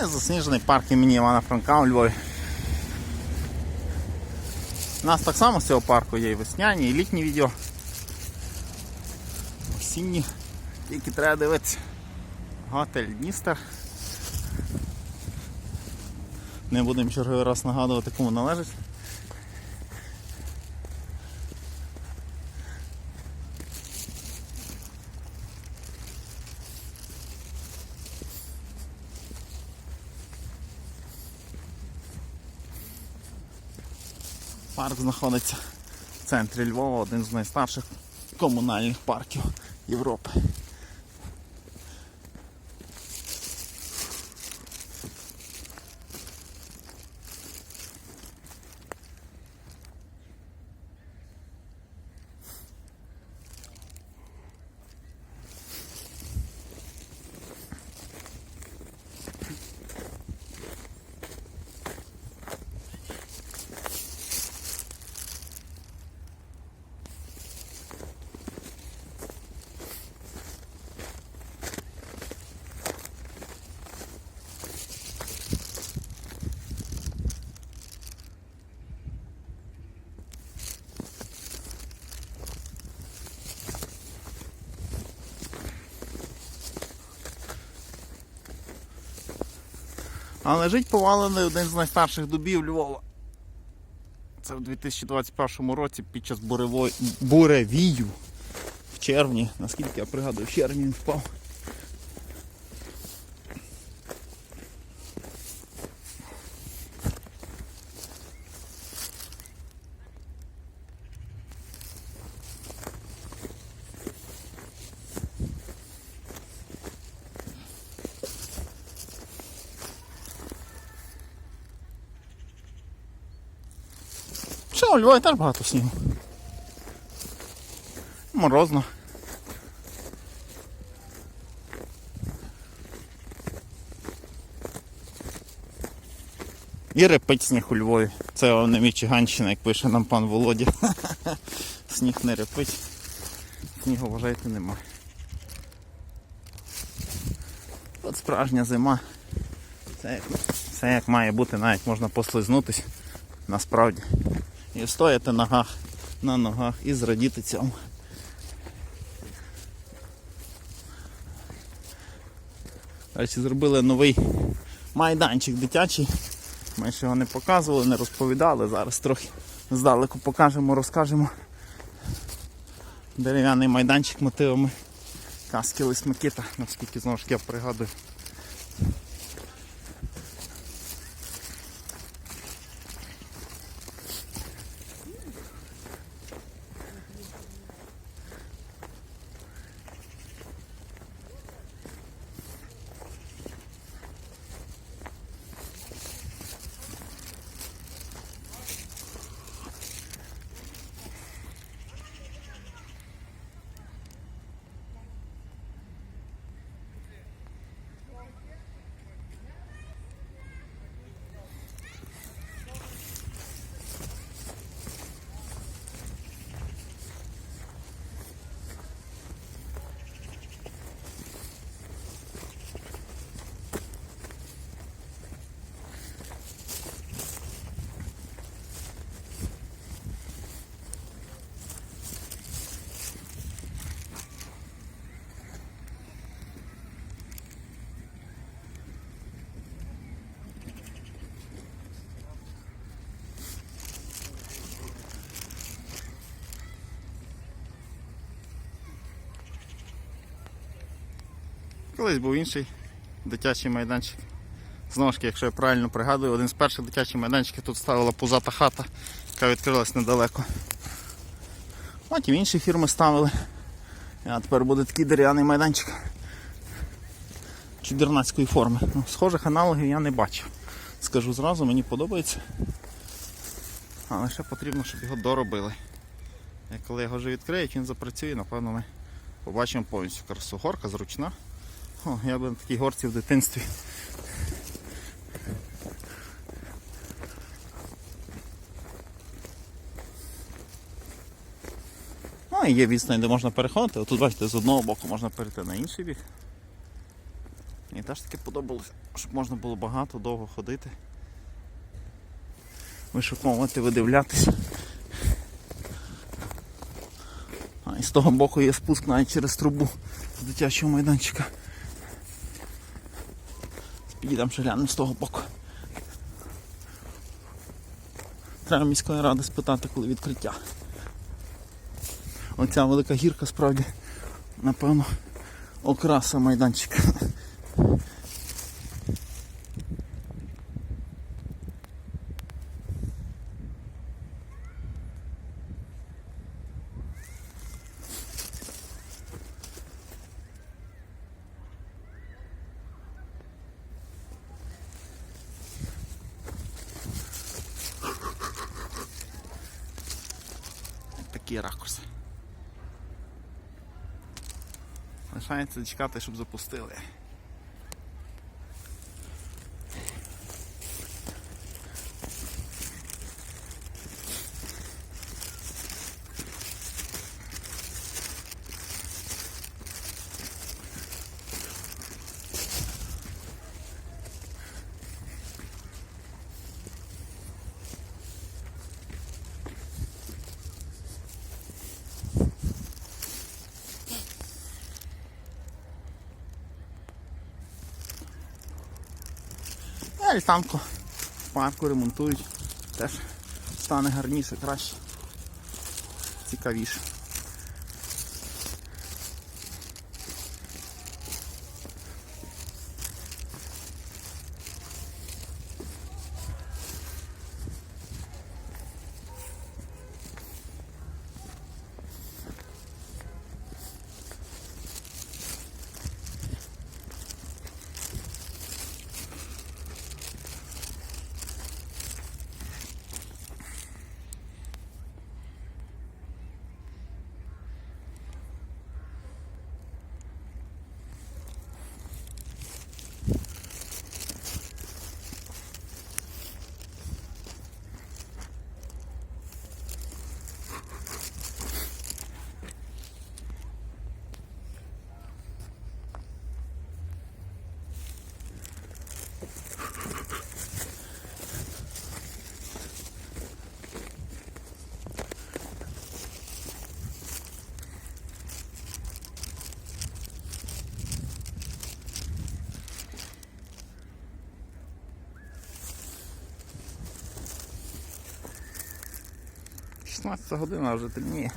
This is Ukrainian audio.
Це засніжений парк імені Івана Франка у Львові. У нас так само з цього парку є і весняні, і літні відео. Осінні, тільки треба дивитися. Готель Дністер. Не будемо черговий раз нагадувати, кому належить. Парк знаходиться в центрі Львова, один з найстарших комунальних парків Європи. А лежить повалений один з найстарших дубів Львова. Це в 2021 році під час буревої, буревію в червні, наскільки я пригадую, в червні він впав. Що, у Львові теж багато снігу. Морозно. І репить сніг у Львові. Це не Мічиганщина, як пише нам пан Володя. Сніг не репить. Снігу, вважайте, нема. От справжня зима. Це це як має бути, навіть можна послизнутись насправді. І стояти ногах, на ногах і зрадіти цьому. Речі, зробили новий майданчик дитячий. Ми ще його не показували, не розповідали. Зараз трохи здалеку покажемо, розкажемо. Дерев'яний майданчик мотивами казки Лисмикита, наскільки знову ж я пригадую. Колись був інший дитячий майданчик. Знову ж таки, якщо я правильно пригадую, один з перших дитячих майданчиків тут ставила пузата хата, яка відкрилась недалеко. Потім інші фірми ставили. А тепер буде такий дерев'яний майданчик чудернацької форми. Ну, схожих аналогів я не бачив. Скажу зразу, мені подобається. Але ще потрібно, щоб його доробили. І коли його вже відкриють, він запрацює, напевно, ми побачимо повністю красу. Горка зручна. О, я би на такій горці в дитинстві. Ну і є відстань, де можна переходити. Тут бачите, з одного боку можна перейти на інший бік. Мені теж таки подобалося, щоб можна було багато, довго ходити. Вишуковувати, видивлятися. А і з того боку є спуск навіть через трубу з дитячого майданчика. Підійдемо ще глянемо з того боку. Треба міської ради спитати, коли відкриття. Оця велика гірка справді, напевно, окраса майданчика. Такі ракурси. Лишається чекати, щоб запустили. А літанку в парку ремонтують. Теж стане гарніше, краще. Цікавіше. Шістнадцята година вже темніє.